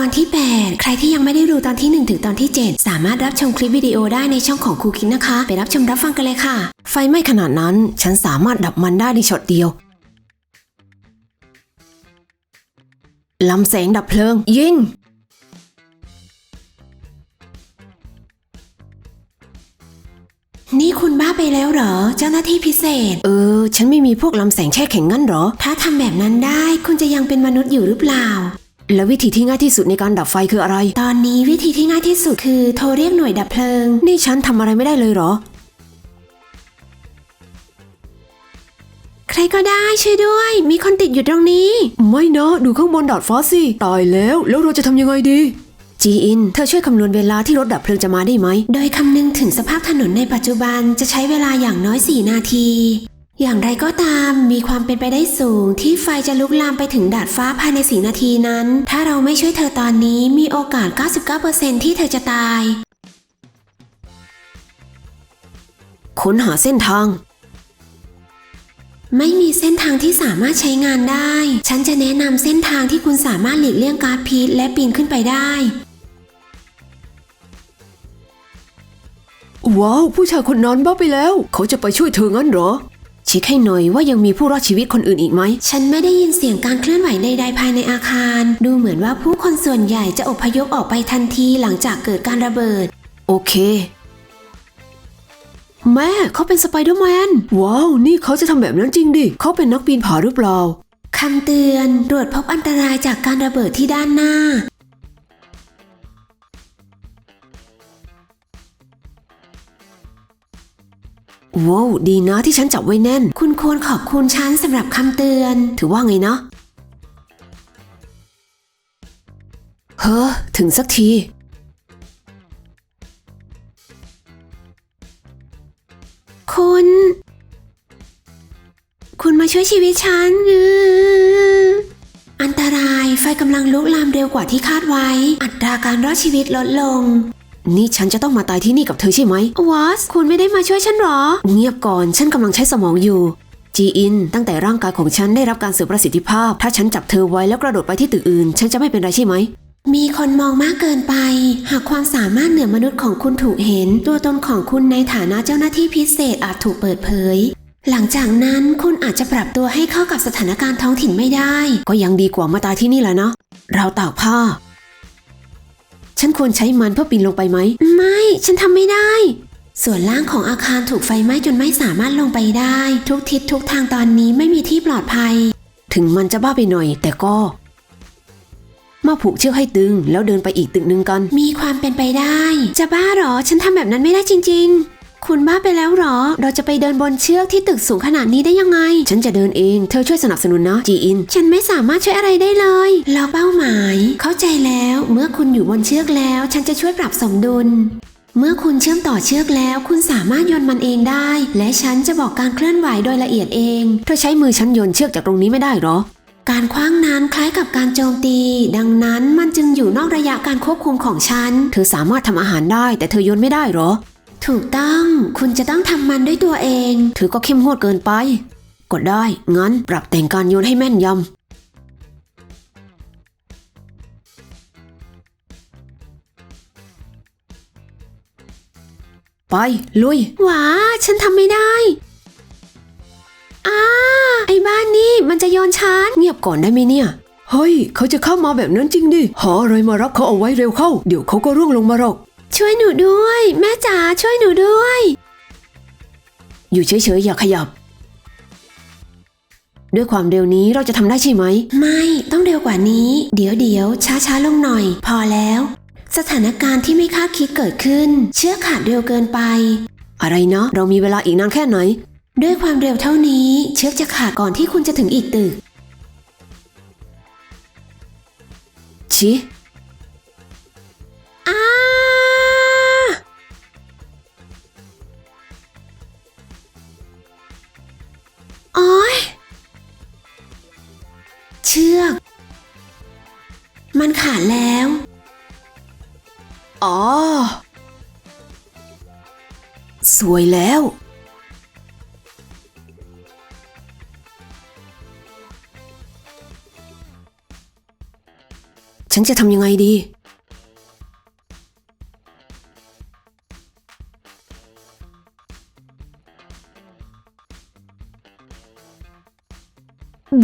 ตอนที่ 8 ใครที่ยังไม่ได้ดูตอนที่ 1 ถึงตอนที่ 7 สามารถรับชมคลิปวิดีโอได้ในช่องของครูคิดนะคะ ไปรับชมรับฟังกันเลยค่ะ ไฟไหม้ขนาดนั้น ฉันสามารถดับมันได้ในช็อตเดียวลำแสงดับเพลิง ยิงนี่คุณบ้าไปแล้วเหรอ เจ้าหน้าที่พิเศษ เออ ฉันไม่มีพวกลำแสงแช่แข็งงั้นเหรอ ถ้าทำแบบนั้นได้ คุณจะยังเป็นมนุษย์อยู่หรือเปล่า แล้ววิธีที่ง่ายที่สุดในการดับไฟคืออะไร ตอนนี้วิธีที่ง่ายที่สุดคือโทรเรียกหน่วยดับเพลิง นี่ฉันทำอะไรไม่ได้เลยเหรอ ใครก็ได้ช่วยด้วย มีคนติดอยู่ตรงนี้ ไม่นะดูข้างบนดาดฟ้าสิตายแล้ว แล้วเราจะทำยังไงดีจีอิน เธอช่วยคำนวณเวลาที่รถดับเพลิงจะมาได้ไหม โดยคำนึงถึงสภาพถนนในปัจจุบันจะใช้เวลาอย่างน้อย 4 นาที อย่างไรก็ตามมีความเป็นไปได้สูงที่ไฟจะลุกลามไปถึงดาดฟ้าภายใน4นาทีนั้น ถ้าเราไม่ช่วยเธอตอนนี้มีโอกาส 99%ที่เธอจะตาย ค้นหาเส้นทาง ไม่มีเส้นทางที่สามารถใช้งานได้ ฉันจะแนะนำเส้นทางที่คุณสามารถหลีกเลี่ยงกาซพิษและปีนขึ้นไปได้ ว้าว ผู้ชายคนนั้นบ้าไปแล้ว เขาจะไปช่วยเธองั้นเหรอ ช็คให้หน่อยว่ายังมีผู้รอดชีวิตคนอื่นอีกไหม ฉันไม่ได้ยินเสียงการเคลื่อนไหวใดๆภายในอาคาร ดูเหมือนว่าผู้คนส่วนใหญ่จะอพยพออกไปทันทีหลังจากเกิดการระเบิด โอเค แม่เขาเป็นสไปเดอร์แมน ว้าว นี่เขาจะทำแบบนั้นจริงดิ เขาเป็นนักปีนผาหรือเปล่าคำเตือนตรวจพบอันตรายจากการระเบิดที่ด้านหน้า ว้าวดีนะที่ฉันจับไว้แน่น คุณควรขอบคุณฉันสำหรับคำเตือน ถือว่าไงเนาะเฮ้อถึงสักที คุณ คุณมาช่วยชีวิตฉันอืออันตรายไฟกำลังลุกลามเร็วกว่าที่คาดไว้ อัตราการรอดชีวิตลดลง นี่ฉันจะต้องมาตายที่นี่กับเธอใช่ไหมวอสคุณไม่ได้มาช่วยฉันหรอ เงียบก่อน ฉันกำลังใช้สมองอยู่ จีอิน ตั้งแต่ร่างกายของฉันได้รับการเสริมประสิทธิภาพ ถ้าฉันจับเธอไว้แล้วกระโดดไปที่ตึกอื่น ฉันจะไม่เป็นไรใช่ไหม มีคนมองมากเกินไป หากความสามารถเหนือมนุษย์ของคุณถูกเห็น ตัวตนของคุณในฐานะเจ้าหน้าที่พิเศษอาจถูกเปิดเผย หลังจากนั้นคุณอาจจะปรับตัวให้เข้ากับสถานการณ์ท้องถิ่นไม่ได้ ก็ยังดีกว่ามาตายที่นี่แหละนะเราตากผ้า ฉันควรใช้มันเพื่อปีนลงไปไหม ไม่ ฉันทำไม่ได้ ส่วนล่างของอาคารถูกไฟไหม้จนไม่สามารถลงไปได้ ทุกทิศทุกทางตอนนี้ไม่มีที่ปลอดภัย ถึงมันจะบ้าไปหน่อย แต่ก็ มาผูกเชือกให้ตึง แล้วเดินไปอีกตึกหนึ่งกันมีความเป็นไปได้ จะบ้าเหรอ ฉันทำแบบนั้นไม่ได้จริง ๆ คุณบ้าไปแล้วหรอ เราจะไปเดินบนเชือกที่ตึกสูงขนาดนี้ได้ยังไง ฉันจะเดินเอง เธอช่วยสนับสนุนนะจีอิน ฉันไม่สามารถช่วยอะไรได้เลยล็อกเป้าหมาย เข้าใจแล้ว เมื่อคุณอยู่บนเชือกแล้ว ฉันจะช่วยปรับสมดุล เมื่อคุณเชื่อมต่อเชือกแล้ว คุณสามารถโยนมันเองได้ และฉันจะบอกการเคลื่อนไหวโดยละเอียดเอง เธอใช้มือฉันโยนเชือกจากตรงนี้ไม่ได้หรอ การคว้างนั้นคล้ายกับการโจมตี ดังนั้นมันจึงอยู่นอกระยะการควบคุมของฉัน เธอสามารถทำอาหารได้ แต่เธอโยนไม่ได้หรอ ถูกต้อง คุณจะต้องทำมันด้วยตัวเองเธอก็เข้มงวดเกินไปก็ได้ งั้นปรับแต่งการโยนให้แม่นยำไป ลุยหวาฉันทำไม่ได้ อ้า ไอ้บ้านนี่มันจะโยนฉันเงียบก่อนได้ไหมเนี่ย เฮ้ย เขาจะเข้ามาแบบนั้นจริงดิ หาอะไรมารับเขาเอาไว้เร็วเข้า เดี๋ยวเขาก็ร่วงลงมาหรอก ช่วยหนูด้วย แม่จ๋าช่วยหนูด้วย อยู่เฉยๆอย่าขยับ ด้วยความเร็วนี้เราจะทำได้ใช่ไหม ไม่ต้องเร็วกว่านี้ เดี๋ยวเดี๋ยวช้าช้าๆลงหน่อย พอแล้ว สถานการณ์ที่ไม่คาดคิดเกิดขึ้น เชือกขาดเร็วเกินไป อะไรนะเรามีเวลาอีกนานแค่ไหน ด้วยความเร็วเท่านี้ เชือกจะขาดก่อนที่คุณจะถึงอีกตึกชิอ้า โอ๊ยเชือก มันขาดแล้ว อ๋อ สวยแล้ว ฉันจะทำยังไงดี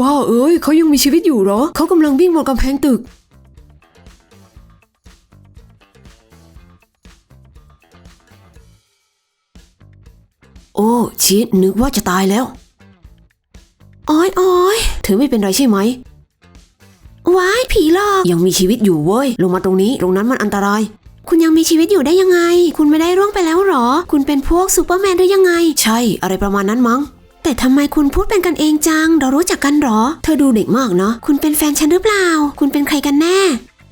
บ้าเอ้ยเขายังมีชีวิตอยู่เหรอ เขากำลังวิ่งบนกำแพงตึก โอ้ชิดนึกว่าจะตายแล้วโอ้ยโอ้ยเธอไม่เป็นไรใช่ไหมว้ายผีหลอกยังมีชีวิตอยู่เว้ย ลงมาตรงนี้ตรงนั้นมันอันตราย คุณยังมีชีวิตอยู่ได้ยังไง คุณไม่ได้ร่วงไปแล้วหรอ คุณเป็นพวกซูเปอร์แมนหรือยังไง ใช่อะไรประมาณนั้นมั้ง แต่ทำไมคุณพูดเป็นกันเองจัง เรารู้จักกันหรอ เธอดูเด็กมากเนาะ คุณเป็นแฟนฉันหรือเปล่า คุณเป็นใครกันแน่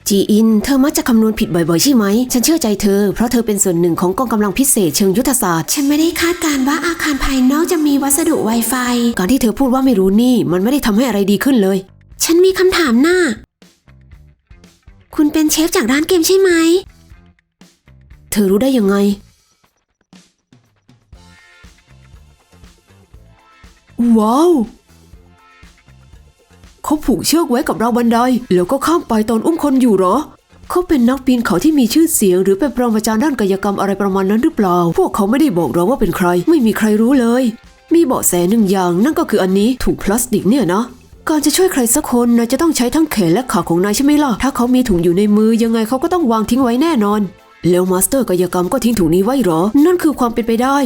จีอิน เธอมักจะคำนวณผิดบ่อยๆใช่ไหม ฉันเชื่อใจเธอ เพราะเธอเป็นส่วนหนึ่งของกองกำลังพิเศษเชิงยุทธศาสตร์ ฉันไม่ได้คาดการณ์ว่าอาคารภายนอกจะมีวัสดุ Wi-Fi การที่เธอพูดว่าไม่รู้นี่ มันไม่ได้ทำให้อะไรดีขึ้นเลย ฉันมีคำถามน่ะคุณเป็นเชฟจากร้านเกมใช่ไหม เธอรู้ได้ยังไง ว้าวเขาผูกเชือกไว้กับราวบันได แล้วก็ข้ามไปตอนอุ้มคนอยู่เหรอ เขาเป็นนักปีนเขาที่มีชื่อเสียง หรือเป็นปรมาจารย์ด้านกายกรรมอะไรประมาณนั้นหรือเปล่า พวกเขาไม่ได้บอกเราว่าเป็นใคร ไม่มีใครรู้เลย มีเบาะแสหนึ่งอย่างนั่นก็คืออันนี้ถุงพลาสติกเนี่ยนะการจะช่วยใครสักคนนายจะต้องใช้ทั้งแขนและขาของนายใช่ไหมล่ะ ถ้าเขามีถุงอยู่ในมือยังไงเขาก็ต้องวางทิ้งไว้แน่นอน แล้วมาสเตอร์กายกรรมก็ทิ้งถุงนี้ไว้หรอ นั่นคือความเป็นไปได้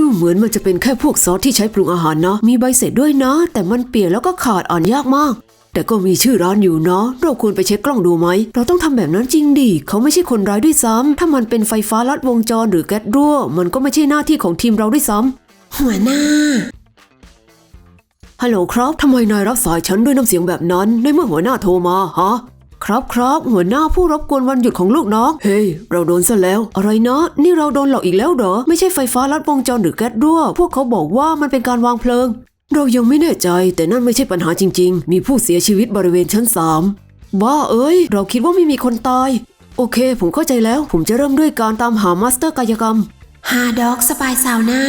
ดูเหมือนมันจะเป็นแค่พวกซอสที่ใช้ปรุงอาหารนะมีใบเสร็จด้วยนะแต่มันเปียกแล้วก็ขาดอ่านยากมาก แต่ก็มีชื่อร้านอยู่เนาะ เราควรไปเช็คกล้องดูไหม เราต้องทำแบบนั้นจริงดิ เขาไม่ใช่คนร้ายด้วยซ้ำถ้ามันเป็นไฟฟ้าลัดวงจรหรือแก๊สรั่ว มันก็ไม่ใช่หน้าที่ของทีมเราด้วยซ้ำหัวหน้าฮัลโหลครับ ทำไมนายรับสายฉันด้วยน้ำเสียงแบบนั้น ในเมื่อหัวหน้าโทรมาฮะ ครับครับหัวหน้าผู้รบกวนวันหยุดของลูกน้อง เฮ้ย เราโดนซะแล้ว อะไรนะนี่เราโดนหลอกอีกแล้วเหรอ ไม่ใช่ไฟฟ้าลัดวงจรหรือแก๊สรั่ว พวกเขาบอกว่ามันเป็นการวางเพลิง เรายังไม่แน่ใจ แต่นั่นไม่ใช่ปัญหาจริง ๆ มีผู้เสียชีวิตบริเวณชั้นสามบ้าเอ้ย เราคิดว่าไม่มีคนตาย โอเค ผมเข้าใจแล้ว ผมจะเริ่มด้วยการตามหามาสเตอร์กายกรรมฮาด็อกสปายซาวน่า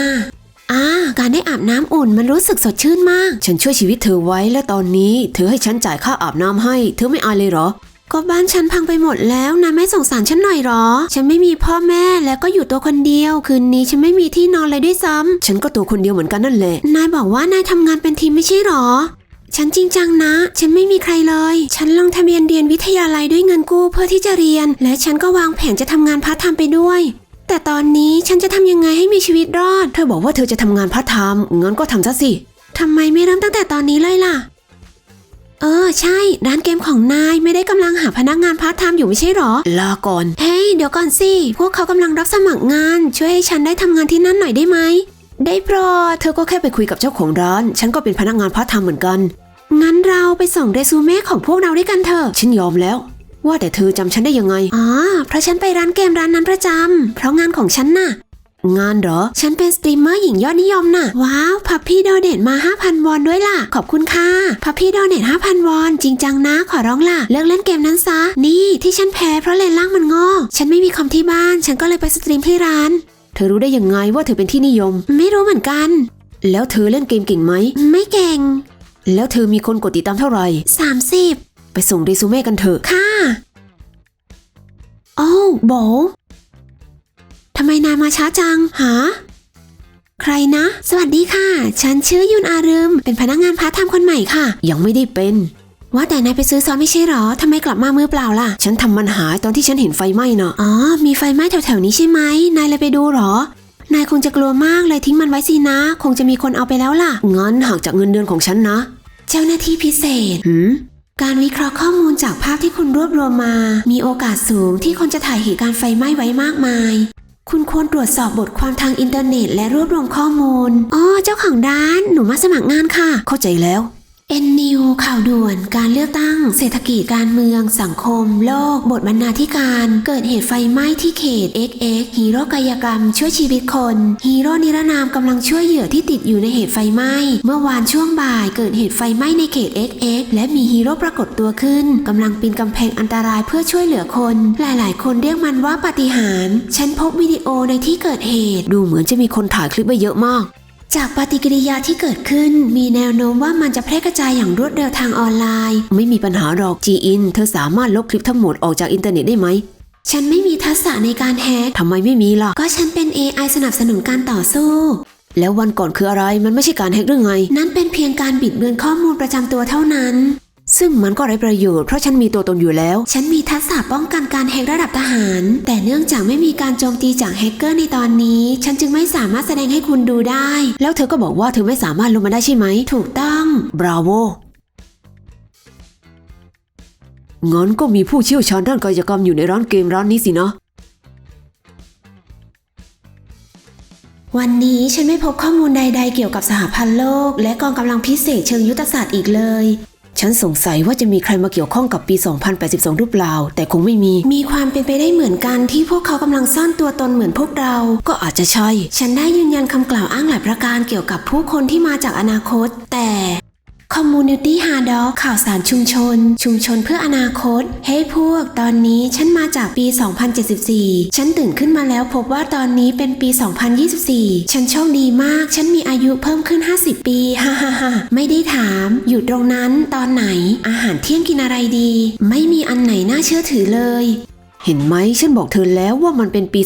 อ่าการได้อาบน้ำอุ่นมันรู้สึกสดชื่นมาก ฉันช่วยชีวิตเธอไว้และตอนนี้เธอให้ฉันจ่ายค่าอาบน้ำให้ เธอไม่อายเลยเหรอ ก็บ้านฉันพังไปหมดแล้วนายไม่สงสารฉันหน่อยหรอ ฉันไม่มีพ่อแม่แล้วก็อยู่ตัวคนเดียว คืนนี้ฉันไม่มีที่นอนเลยด้วยซ้ำฉันก็ตัวคนเดียวเหมือนกันนั่นแหละ นายบอกว่านายทำงานเป็นทีมไม่ใช่หรอ ฉันจริงจังนะ ฉันไม่มีใครเลย ฉันลงทะเบียนเรียนวิทยาลัยด้วยเงินกู้เพื่อที่จะเรียน และฉันก็วางแผนจะทำงานพาร์ทไทม์ไปด้วย แต่ตอนนี้ฉันจะทำยังไงให้มีชีวิตรอด เธอบอกว่าเธอจะทำงานพาร์ทไทม์งั้นก็ทำซะสิทำไมไม่เริ่มตั้งแต่ตอนนี้เลยล่ะ เออ ใช่ ร้านเกมของนายไม่ได้กำลังหาพนักงานพาร์ทไทม์อยู่ไม่ใช่หรอ ลาก่อน เฮ้ย เดี๋ยวก่อนสิ พวกเขากำลังรับสมัครงาน ช่วยให้ฉันได้ทำงานที่นั่นหน่อยได้ไหม ได้โปรดเธอก็แค่ไปคุยกับเจ้าของร้าน ฉันก็เป็นพนักงานพาร์ทไทม์เหมือนกัน งั้นเราไปส่งเรซูเม่ของพวกเราด้วยกันเถอะ ฉันยอมแล้ว ว่าแต่เธอจำฉันได้ยังไง อ๋อ เพราะฉันไปร้านเกมร้านนั้นประจำ เพราะงานของฉันน่ะ งานเหรอ ฉันเป็นสตรีมเมอร์หญิงยอดนิยมน่ะ ว้าว พับพี่โดเนทมา 5,000 วอนด้วยล่ะ ขอบคุณค่ะ พับพี่โดเนท5,000 วอน จริงจังนะ ขอร้องล่ะ เลิกเล่นเกมนั้นซะ นี่ที่ฉันแพ้เพราะเลนล่างมันโง่ฉันไม่มีคอมที่บ้าน ฉันก็เลยไปสตรีมที่ร้าน เธอรู้ได้ยังไงว่าเธอเป็นที่นิยม ไม่รู้เหมือนกัน แล้วเธอเล่นเกมเก่งไหม ไม่เก่ง แล้วเธอมีคนกดติดตามเท่าไหร่30 ไปส่งเรซูเม่กันเถอะค่ะ โอ้โบทำไมนายมาช้าจังหาใครนะ สวัสดีค่ะ ฉันชื่อยุนอารึม เป็นพนักงานพาร์ทไทม์คนใหม่ค่ะ ยังไม่ได้เป็น ว่าแต่นายไปซื้อซอสไม่ใช่หรอ ทำไมกลับมามือเปล่าล่ะ ฉันทำมันหายตอนที่ฉันเห็นไฟไหม้น่ะอ๋อ มีไฟไหม้แถวๆนี้ใช่ไหม นายเลยไปดูหรอ นายคงจะกลัวมากเลยทิ้งมันไว้สินะ คงจะมีคนเอาไปแล้วล่ะ งั้นหักจากเงินเดือนของฉันนะ เจ้าหน้าที่พิเศษหืม การวิเคราะห์ข้อมูลจากภาพที่คุณรวบรวมมา มีโอกาสสูงที่คนจะถ่ายเหตุการณ์ไฟไหม้ไว้มากมาย คุณควรตรวจสอบบทความทางอินเทอร์เน็ต และรวบรวมข้อมูล อ๋อ เจ้าของร้าน หนูมาสมัครงานค่ะ เข้าใจแล้ว เอ็นนิวข่าวด่วนการเลือกตั้ง เศรษฐกิจการเมือง สังคม โลก บทบรรณาธิการ เกิดเหตุไฟไหม้ที่เขต XX ฮีโร่กายกรรม ช่วยชีวิตคน ฮีโร่นิรนามกำลังช่วยเหยื่อที่ติดอยู่ในเหตุไฟไหม้ เมื่อวานช่วงบ่ายเกิดเหตุไฟไหม้ในเขต XX และมีฮีโร่ปรากฏตัวขึ้นกำลังปีนกำแพงอันตรายเพื่อช่วยเหลือคน หลายๆ คนเรียกมันว่าปาฏิหาริย์ฉันพบวิดีโอในที่เกิดเหตุ ดูเหมือนจะมีคนถ่ายคลิปไว้เยอะมาก จากปฏิกิริยาที่เกิดขึ้น มีแนวโน้มว่ามันจะแพร่กระจายอย่างรวดเร็วทางออนไลน์ ไม่มีปัญหาหรอกจีอิน เธอสามารถลบคลิปทั้งหมดออกจากอินเทอร์เน็ตได้ไหมฉันไม่มีทักษะในการแฮกทำไมไม่มีล่ะก็ฉันเป็น AI สนับสนุนการต่อสู้ แล้ววันก่อนคืออะไรมันไม่ใช่การแฮกหรือไง นั่นเป็นเพียงการบิดเบือนข้อมูลประจำตัวเท่านั้น ซึ่งมันก็ไร้ประโยชน์เพราะฉันมีตัวตนอยู่แล้ว ฉันมีทักษะป้องกันการแฮกระดับทหาร แต่เนื่องจากไม่มีการโจมตีจากแฮกเกอร์ในตอนนี้ ฉันจึงไม่สามารถแสดงให้คุณดูได้ แล้วเธอก็บอกว่าเธอไม่สามารถลงมาได้ใช่ไหม ถูกต้องบราโวงั้นก็มีผู้เชี่ยวชาญด้านกายกรรมอยู่ในร้านเกมร้านนี้สินะวันนี้ฉันไม่พบข้อมูลใด ๆ เกี่ยวกับสหพันธ์โลก และกองกำลังพิเศษเชิงยุทธศาสตร์อีกเลย ฉันสงสัยว่าจะมีใครมาเกี่ยวข้องกับปี 2082 หรือเปล่า แต่คงไม่มี มีความเป็นไปได้เหมือนกันที่พวกเขากำลังซ่อนตัวตนเหมือนพวกเรา ก็อาจจะใช่ ฉันได้ยืนยันคำกล่าวอ้างหลายประการเกี่ยวกับผู้คนที่มาจากอนาคต แต่ Community Hard Dog ข่าวสารชุมชน ชุมชนเพื่ออนาคต เฮ้ยพวก ตอนนี้ฉันมาจากปี 2074 ฉันตื่นขึ้นมาแล้วพบว่าตอนนี้เป็นปี 2024 ฉันโชคดีมาก ฉันมีอายุเพิ่มขึ้น 50 ปีฮ่าฮ่าฮ่าไม่ได้ถาม อยู่ตรงนั้นตอนไหน อาหารเที่ยงกินอะไรดี ไม่มีอันไหนน่าเชื่อถือเลย เห็นไหมฉันบอกเธอแล้วว่ามันเป็นปี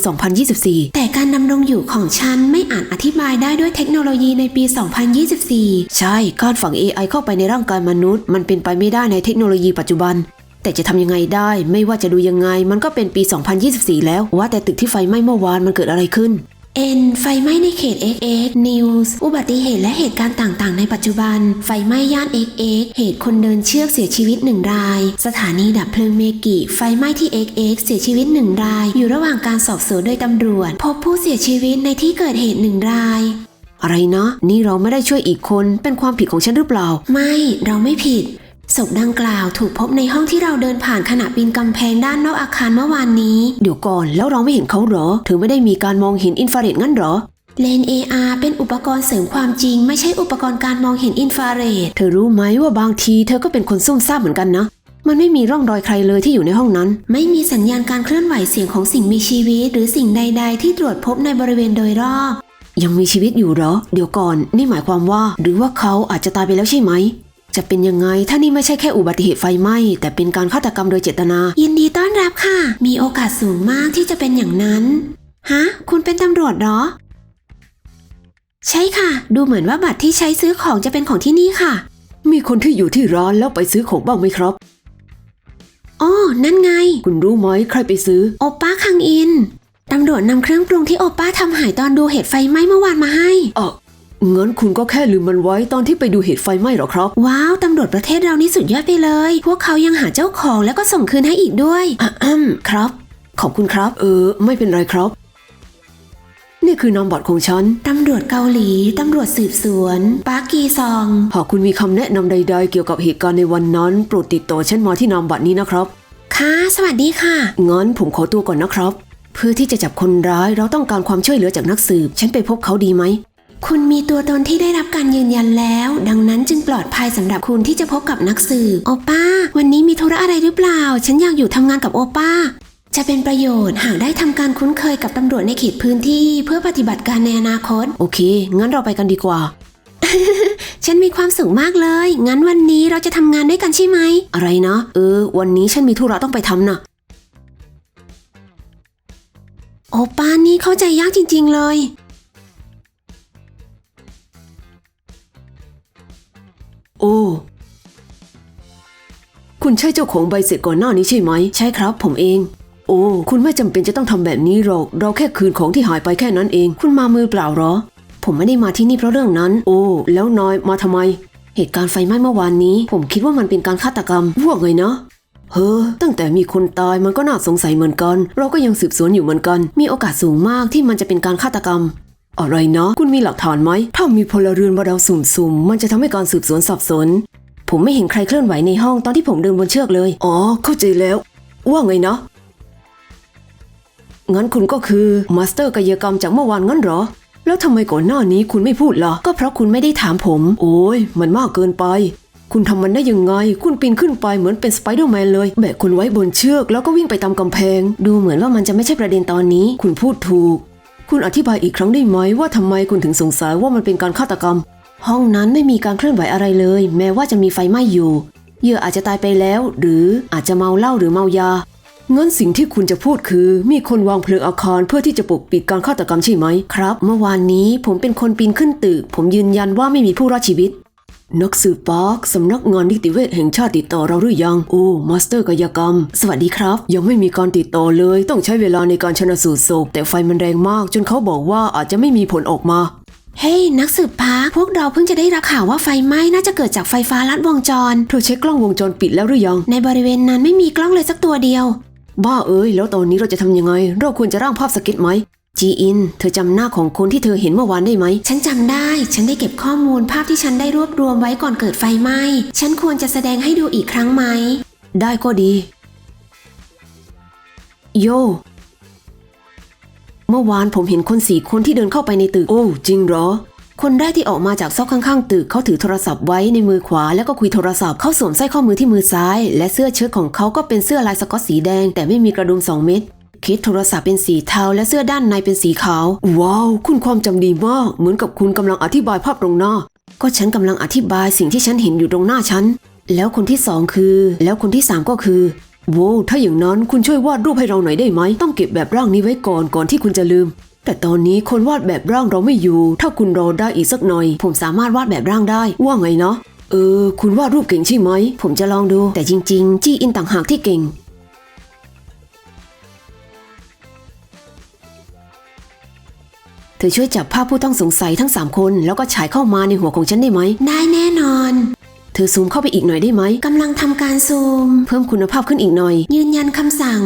2024 แต่การดำรงอยู่ของฉันไม่อาจอธิบายได้ด้วยเทคโนโลยีในปี 2024 ใช่การฝัง AI เข้าไปในร่างกายมนุษย์ มันเป็นไปไม่ได้ในเทคโนโลยีปัจจุบัน แต่จะทำยังไงได้ ไม่ว่าจะดูยังไง มันก็เป็นปี 2024 แล้วว่าแต่ตึกที่ไฟไหม้เมื่อวานมันเกิดอะไรขึ้น N ไฟไหม้ในเขต XX News อุบัติเหตุและเหตุการณ์ต่างๆ ในปัจจุบัน ไฟไหม้ย่าน XX เหตุคนเดินเชือกเสียชีวิตหนึ่งราย สถานีดับเพลิงเมกิ ไฟไหม้ที่ XX เสียชีวิตหนึ่งราย อยู่ระหว่างการสอบสวนโดยตำรวจ พบผู้เสียชีวิตในที่เกิดเหตุหนึ่งรายอะไรนะ นี่เราไม่ได้ช่วยอีกคน เป็นความผิดของฉันหรือเปล่า ไม่ เราไม่ผิด ศพดังกล่าวถูกพบในห้องที่เราเดินผ่านขณะปีนกำแพงด้านนอกอาคารเมื่อวานนี้ เดี๋ยวก่อนแล้วเราไม่เห็นเขาเหรอ เธอไม่ได้มีการมองเห็นอินฟราเรดงั้นเหรอ เลน AR เป็นอุปกรณ์เสริมความจริง ไม่ใช่อุปกรณ์การมองเห็นอินฟราเรด เธอรู้ไหมว่าบางทีเธอก็เป็นคนซุ่มซ่ามเหมือนกันนะ มันไม่มีร่องรอยใครเลยที่อยู่ในห้องนั้น ไม่มีสัญญาณการเคลื่อนไหวเสียงของสิ่งมีชีวิต หรือสิ่งใด ๆ ที่ตรวจพบในบริเวณโดยรอบ ยังมีชีวิตอยู่เหรอ เดี๋ยวก่อน นี่หมายความว่า หรือว่าเขาอาจจะตายไปแล้วใช่ไหม จะเป็นยังไง ถ้านี่ไม่ใช่แค่อุบัติเหตุไฟไหม้แต่เป็นการฆาตกรรมโดยเจตนา ยินดีต้อนรับค่ะ มีโอกาสสูงมากที่จะเป็นอย่างนั้น ฮะ คุณเป็นตำรวจเหรอ ใช่ค่ะ ดูเหมือนว่าบัตรที่ใช้ซื้อของจะเป็นของที่นี่ค่ะ มีคนที่อยู่ที่ร้านแล้วไปซื้อของบ้างไหมครับอ๋อนั่นไง คุณรู้ไหมใครไปซื้อ โอป้าคังอิน ตำรวจนำเครื่องปรุงที่โอป้าทำหายตอนดูเหตุไฟไหม้เมื่อวานมาให้ เออ งั้นคุณก็แค่ลืมมันไว้ตอนที่ไปดูเหตุไฟไหม้เหรอครับ ว้าว ตำรวจประเทศเรานี่สุดยอดไปเลย พวกเขายังหาเจ้าของแล้วก็ส่งคืนให้อีกด้วยอะอืมครับ ขอบคุณครับ เออ ไม่เป็นไรครับ นี่คือนามบัตรของฉัน ตำรวจเกาหลี ตำรวจสืบสวน ปากีซอง หากคุณมีคำแนะนำใด ๆ เกี่ยวกับเหตุการณ์ในวันนั้น โปรดติดต่อฉันมาที่นามบัตรนี้นะครับ ค่ะ สวัสดีค่ะ งั้นผมขอตัวก่อนนะครับ เพื่อที่จะจับคนร้ายเราต้องการความช่วยเหลือจากนักสืบ ฉันไปพบเขาดีไหม คุณมีตัวตนที่ได้รับการยืนยันแล้ว ดังนั้นจึงปลอดภัยสำหรับคุณที่จะพบกับนักสืบโอป้า วันนี้มีธุระอะไรหรือเปล่า ฉันอยากอยู่ทำงานกับโอป้า จะเป็นประโยชน์หากได้ทำการคุ้นเคยกับตำรวจในเขตพื้นที่เพื่อปฏิบัติการในอนาคต โอเค งั้นเราไปกันดีกว่า ฉันมีความสุขมากเลย งั้นวันนี้เราจะทำงานด้วยกันใช่ไหม อะไรนะ เออ วันนี้ฉันมีธุระต้องไปทำนะโอป้านี่เข้าใจยากจริง ๆ เลย คุณใช่เจ้าของใบเสร็จก่อนหน้านี้ใช่ไหม ใช่ครับ ผมเอง โอ้ คุณไม่จำเป็นจะต้องทำแบบนี้หรอก เราแค่คืนของที่หายไปแค่นั้นเอง คุณมามือเปล่าเหรอ ผมไม่ได้มาที่นี่เพราะเรื่องนั้น โอ้ แล้วนอยมาทำไม เหตุการณ์ไฟไหม้เมื่อวานนี้ ผมคิดว่ามันเป็นการฆาตกรรมว่าไงนะเฮ้อตั้งแต่มีคนตายมันก็น่าสงสัยเหมือนกัน เราก็ยังสืบสวนอยู่เหมือนกัน มีโอกาสสูงมากที่มันจะเป็นการฆาตกรรม อะไรนาะคุณมีหลักฐานไหม ถ้ามีพลเรือนมาเดาสุ่มๆ มันจะทำให้การสืบสวนสับสนผมไม่เห็นใครเคลื่อนไหวในห้องตอนที่ผมเดินบนเชือกเลย อ๋อ เข้าใจแล้ว ว่าไงเนาะงั้นคุณก็คือมาสเตอร์กายกรรมจากเมื่อวานงั้นเหรอ แล้วทำไมก่อนหน้านี้คุณไม่พูดล่ะ ก็เพราะคุณไม่ได้ถามผม โอ้ย มันมากเกินไป คุณทำมันได้ยังไง คุณปีนขึ้นไปเหมือนเป็นสไปเดอร์แมนเลย แบกคุณไว้บนเชือกแล้วก็วิ่งไปตามกำแพง ดูเหมือนว่ามันจะไม่ใช่ประเด็นตอนนี้ คุณพูดถูก คุณอธิบายอีกครั้งได้ไหมว่าทำไมคุณถึงสงสัยว่ามันเป็นการฆาตกรรม ห้องนั้นไม่มีการเคลื่อนไหวอะไรเลย แม้ว่าจะมีไฟไหม้อยู่เหยื่ออาจจะตายไปแล้ว หรืออาจจะเมาเหล้าหรือเมายางั้นสิ่งที่คุณจะพูดคือ มีคนวางเพลิงอาคารเพื่อที่จะปกปิดการฆาตกรรมใช่ไหมครับ เมื่อวานนี้ผมเป็นคนปีนขึ้นตึก ผมยืนยันว่าไม่มีผู้รอดชีวิต นักสืบปาร์คสำนักงานนิติเวชแห่งชาติติดต่อเราหรือยัง โอ้มาสเตอร์กายกรรม สวัสดีครับ ยังไม่มีการติดต่อเลย ต้องใช้เวลาในการชนะสูตรศพแต่ไฟมันแรงมาก จนเขาบอกว่าอาจจะไม่มีผลออกมา เฮ้ยนักสืบพาร์คพวกเราเพิ่งจะได้รับข่าวว่าไฟไหม้น่าจะเกิดจากไฟฟ้าลัดวงจร เธอเช็คกล้องวงจรปิดแล้วหรือยัง ในบริเวณนั้นไม่มีกล้องเลยสักตัวเดียว บ้าเอ้ยแล้วตอนนี้เราจะทำยังไง เราควรจะร่างภาพสเก็ตไหม จีอิน เธอจำหน้าของคนที่เธอเห็นเมื่อวานได้ไหม ฉันจำได้ ฉันได้เก็บข้อมูลภาพที่ฉันได้รวบรวมไว้ก่อนเกิดไฟไหม้ ฉันควรจะแสดงให้ดูอีกครั้งไหม ได้ก็ดี โย เมื่อวานผมเห็นคนสี่คนที่เดินเข้าไปในตึก โอ้ จริงเหรอ คนแรกที่ออกมาจากซอกข้างๆ ตึกเขาถือโทรศัพท์ไว้ในมือขวาแล้วก็คุยโทรศัพท์เขาสวมสร้อยข้อมือที่มือซ้าย และเสื้อเชิ้ตของเขาก็เป็นเสื้อลายสก๊อตสีแดง แต่ไม่มีกระดุมสองเม็ด คิดโทรศัพท์เป็นสีเทาและเสื้อด้านในเป็นสีขาว ว้าว คุณความจำดีมาก เหมือนกับคุณกำลังอธิบายภาพตรงหน้า ก็ฉันกำลังอธิบายสิ่งที่ฉันเห็นอยู่ตรงหน้าฉัน แล้วคนที่สองคือ แล้วคนที่สามก็คือโว้วถ้าอย่างนั้นคุณช่วยวาดรูปให้เราหน่อยได้ไหม ต้องเก็บแบบร่างนี้ไว้ก่อนก่อนที่คุณจะลืม แต่ตอนนี้คนวาดแบบร่างเราไม่อยู่ ถ้าคุณรอได้อีกสักหน่อย ผมสามารถวาดแบบร่างได้ ว่าไงเนาะเออ คุณวาดรูปเก่งใช่ไหม ผมจะลองดู แต่จริง ๆ จี้อินต่างหากที่เก่ง เธอช่วยจับภาพผู้ต้องสงสัยทั้งสามคน แล้วก็ฉายเข้ามาในหัวของฉันได้ไหม ได้แน่นอน เธอซูมเข้าไปอีกหน่อยได้ไหม กำลังทำการซูม เพิ่มคุณภาพขึ้นอีกหน่อย ยืนยันคำสั่ง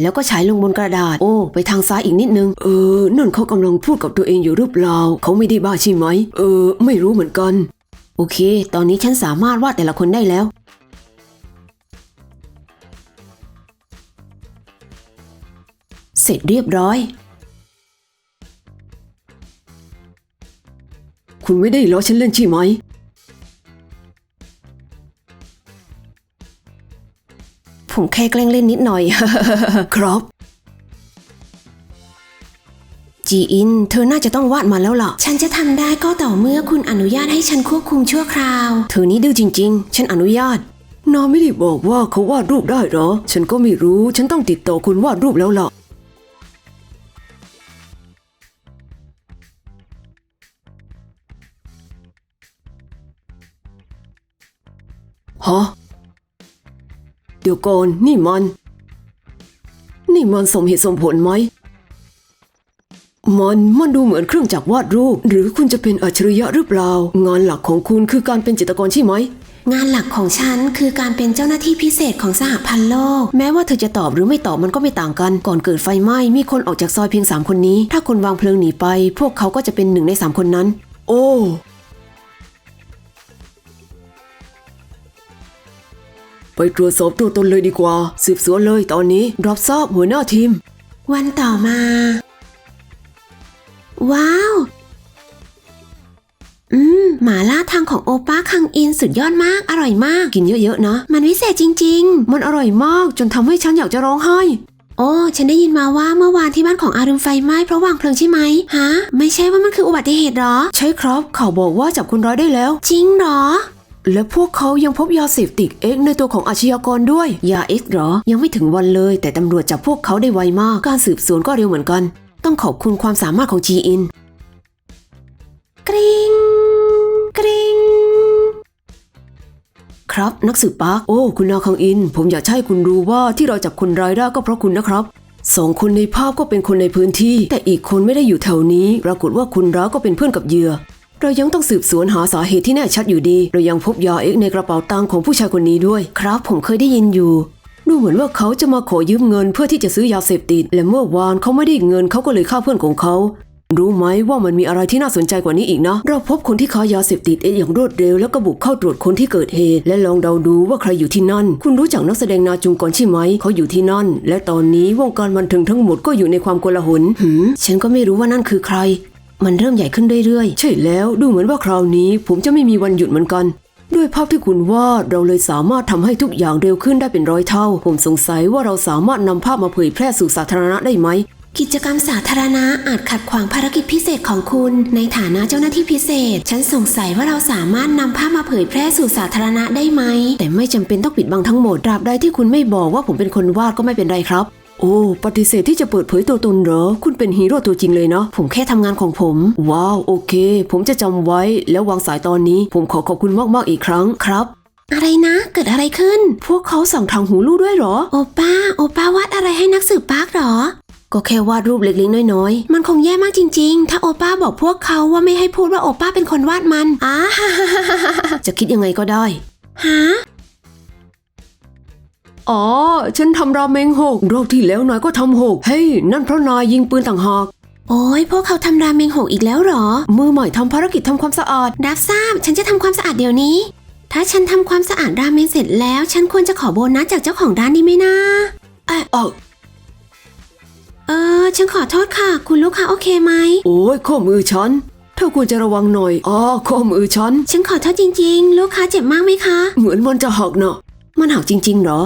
แล้วก็ฉายลงบนกระดาษ โอ้ ไปทางซ้ายอีกนิดนึง เออ นั่นเขากำลังพูดกับตัวเองอยู่หรือเปล่า เขาไม่ได้บ้าใช่ไหม เออ ไม่รู้เหมือนกัน โอเค ตอนนี้ฉันสามารถวาดแต่ละคนได้แล้วเสร็จเรียบร้อย คุณไม่ได้ล้อฉันเล่นใช่ไหม ผมแค่แกล้งเล่นนิดหน่อย ครับ จีอิน เธอน่าจะต้องวาดมาแล้วล่ะ ฉันจะทำได้ก็ต่อเมื่อคุณอนุญาตให้ฉันควบคุมชั่วคราว เธอนี้ดื้อจริง ๆ ฉันอนุญาตนายไม่ได้บอกว่าเขาวาดรูปได้เหรอ ฉันก็ไม่รู้ ฉันต้องติดต่อคุณวาดรูปแล้วล่ะ ฮะเดี๋ยวก่อนนี่มัน นี่มันสมเหตุสมผลไหม มันมันดูเหมือนเครื่องจักรวาดรูป หรือคุณจะเป็นอัจฉริยะหรือเปล่า งานหลักของคุณคือการเป็นจิตรกรใช่ไหม งานหลักของฉันคือการเป็นเจ้าหน้าที่พิเศษของสหพันธ์โลก แม้ว่าเธอจะตอบหรือไม่ตอบมันก็ไม่ต่างกัน ก่อนเกิดไฟไหม้มีคนออกจากซอยเพียงสามคนนี้ ถ้าคนวางเพลิงหนีไป พวกเขาก็จะเป็นหนึ่งในสามคนนั้น โอ้ ไปตรวจสอบตัวตนเลยดีกว่า สืบสวนเลยตอนนี้รับทราบหัวหน้าทีม วันต่อมา ว้าว อืม หมาล่าทางของโอป้าคังอินสุดยอดมาก อร่อยมาก กินเยอะๆนะมันวิเศษจริงมันอร่อยมาก จนทำให้ฉันอยากจะร้องไห้ๆโอ้ ฉันได้ยินมาว่าเมื่อวานที่บ้านของอารุมไฟไหม้เพราะวางเพลิงใช่ไหม ฮะ ไม่ใช่ว่ามันคืออุบัติเหตุหรอ ใช่ครับข่าวบอกว่าจับคนร้ายได้แล้ว จริงหรอ และพวกเขายังพบยาเสพติดเอ็กซ์ในตัวของอาชญากรด้วย ยาเอ็กซ์เหรอ ยังไม่ถึงวันเลย แต่ตำรวจจับพวกเขาได้ไวมาก การสืบสวนก็เร็วเหมือนกัน ต้องขอบคุณความสามารถของจีอิน กริงกริงครับนักสืบปาร์คโอ้คุณนาคังอิน ผมอยากให้คุณรู้ว่าที่เราจับคนร้ายได้ก็เพราะคุณนะครับสองคนในภาพก็เป็นคนในพื้นที่ แต่อีกคนไม่ได้อยู่แถวนี้ ปรากฏว่าคนร้ายก็เป็นเพื่อนกับเหยื่อ เรายังต้องสืบสวนหาสาเหตุที่แน่ชัดอยู่ดี เรายังพบยาเอ็กในกระเป๋าตังค์ของผู้ชายคนนี้ด้วย ครับผมเคยได้ยินอยู่ ดูเหมือนว่าเขาจะมาขอยืมเงินเพื่อที่จะซื้อยาเสพติด และเมื่อวานเขาไม่ได้เงินเขาก็เลยฆ่าเพื่อนของเขา รู้ไหมว่ามันมีอะไรที่น่าสนใจกว่านี้อีกนะ เราพบคนที่ค้ายาเสพติดเองอย่างรวดเร็วแล้วก็บุกเข้าตรวจคนที่เกิดเหตุ และลองเดาดูว่าใครอยู่ที่นั่น คุณรู้จักนักแสดงนาจุงก่อนใช่ไหม เขาอยู่ที่นั่น และตอนนี้วงการบันเทิงทั้งหมดก็อยู่ในความโกลาหลหืมฉันก็ไม่รู้ว่านั่นคือใคร มันเริ่มใหญ่ขึ้นเรื่อยๆ ใช่แล้วดูเหมือนว่าคราวนี้ ผมจะไม่มีวันหยุดเหมือนกัน ด้วยภาพที่คุณวาดเราเลยสามารถทำให้ทุกอย่างเร็วขึ้นได้เป็นร้อยเท่า ผมสงสัยว่าเราสามารถนำภาพมาเผยแพร่สู่สาธารณะได้ไหม กิจกรรมสาธารณะอาจขัดขวางภารกิจพิเศษของคุณ ในฐานะเจ้าหน้าที่พิเศษ ฉันสงสัยว่าเราสามารถนำภาพมาเผยแพร่สู่สาธารณะได้ไหม แต่ไม่จำเป็นต้องปิดบังทั้งหมดตราบใดที่คุณไม่บอกว่าผมเป็นคนวาดก็ไม่เป็นไรครับ โอ้ ปฏิเสธที่จะเปิดเผยตัวตนเหรอ คุณเป็นฮีโร่ตัวจริงเลยเนาะ ผมแค่ทำงานของผม ว้าว โอเค ผมจะจำไว้แล้ววางสายตอนนี้ ผมขอขอบคุณมาก ๆ อีกครั้งครับ อะไรนะ เกิดอะไรขึ้น พวกเขาสั่งทางหูลู่ด้วยเหรอ โอป้า โอป้าวาดอะไรให้นักสืบปาร์กหรอ ก็แค่วาดรูปเล็กๆน้อยมันคงแย่มากจริง ๆ ถ้าโอป้าบอกพวกเขาว่าไม่ให้พูดว่าโอป้าเป็นคนวาดมันอ้าๆจะคิดยังไงก็ได้ ฮะ อ๋อ ฉันทำราเมงหกรอบที่แล้วนายก็ทำหกเฮ้ยนั่นเพราะนายยิงปืนต่างหากโอ้ยพวกเขาทำราเมงหกอีกแล้วเหรอ มือใหม่ทำภารกิจทำความสะอาด รับทราบ ฉันจะทำความสะอาดเดี๋ยวนี้ ถ้าฉันทำความสะอาดราเมงเสร็จแล้ว ฉันควรจะขอโบนัสจากเจ้าของร้านดีไหมนะเออเออ ฉันขอโทษค่ะ คุณลูกค้าโอเคไหม โอ้ยข้อมือฉันเธอควรจะระวังหน่อย อ๋อข้อมือฉัน ฉันขอโทษจริง ๆ ลูกค้าเจ็บมากไหมคะ เหมือนมันจะหักเนาะมันหักจริง ๆ เหรอ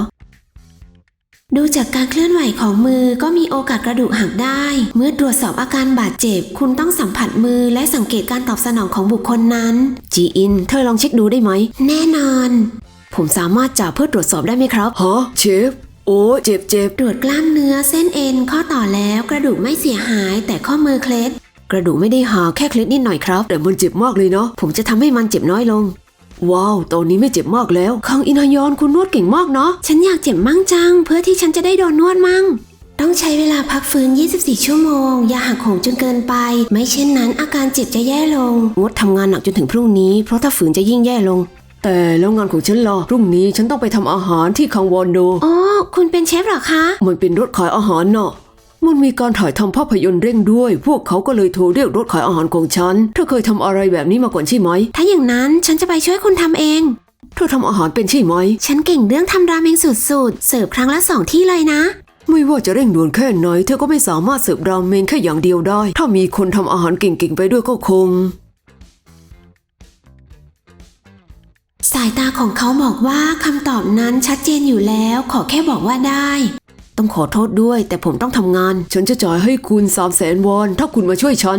ดูจากการเคลื่อนไหวของมือก็มีโอกาสกระดูกหักได้ เมื่อตรวจสอบอาการบาดเจ็บ คุณต้องสัมผัสมือและสังเกตการตอบสนองของบุคคลนั้น จีอิน เธอลองเช็คดูได้ไหม แน่นอน ผมสามารถจับเพื่อตรวจสอบได้ไหมครับฮะเชฟโอ้เจ็บเจ็บตรวจกล้ามเนื้อเส้นเอ็นข้อต่อแล้วกระดูกไม่เสียหายแต่ข้อมือเคล็ด กระดูกไม่ได้หักแค่เคล็ดนิดหน่อยครับ แต่มันเจ็บมากเลยเนาะผมจะทำให้มันเจ็บน้อยลง ว้าวตอนนี้ไม่เจ็บมากแล้ว คังอินฮยอนคุณนวดเก่งมากเนาะ ฉันอยากเจ็บมั่งจัง เพื่อที่ฉันจะได้โดนนวดมั่ง ต้องใช้เวลาพักฟื้น 24 ชั่วโมง อย่าหักโหมจนเกินไป ไม่เช่นนั้นอาการเจ็บจะแย่ลง งดทำงานหนักจนถึงพรุ่งนี้ เพราะถ้าฝืนจะยิ่งแย่ลง แต่แล้วงานของฉันล่ะ พรุ่งนี้ฉันต้องไปทำอาหารที่คังวอนโด อ๋อ คุณเป็นเชฟเหรอคะ มันเป็นรถขายอาหารเนาะ มันมีการถ่ายทำภาพยนตร์เร่งด้วย พวกเขาก็เลยโทรเรียกรถขายอาหารของฉัน เธอเคยทำอะไรแบบนี้มาก่อนใช่ไหม ถ้าอย่างนั้นฉันจะไปช่วยคุณทำเอง เธอทำอาหารเป็นใช่ไหม ฉันเก่งเรื่องทำราเมงสุดๆ เสิร์ฟครั้งละสองที่เลยนะ ไม่ว่าจะเร่งด่วนแค่ไหนเธอก็ไม่สามารถเสิร์ฟราเมงแค่อย่างเดียวได้ ถ้ามีคนทำอาหารเก่งๆไปด้วยก็คง สายตาของเขาบอกว่าคำตอบนั้นชัดเจนอยู่แล้ว ขอแค่บอกว่าได้ ต้องขอโทษด้วย แต่ผมต้องทำงาน ฉันจะจ่ายให้คุณ3 0 0แสนวอน ถ้าคุณมาช่วยฉัน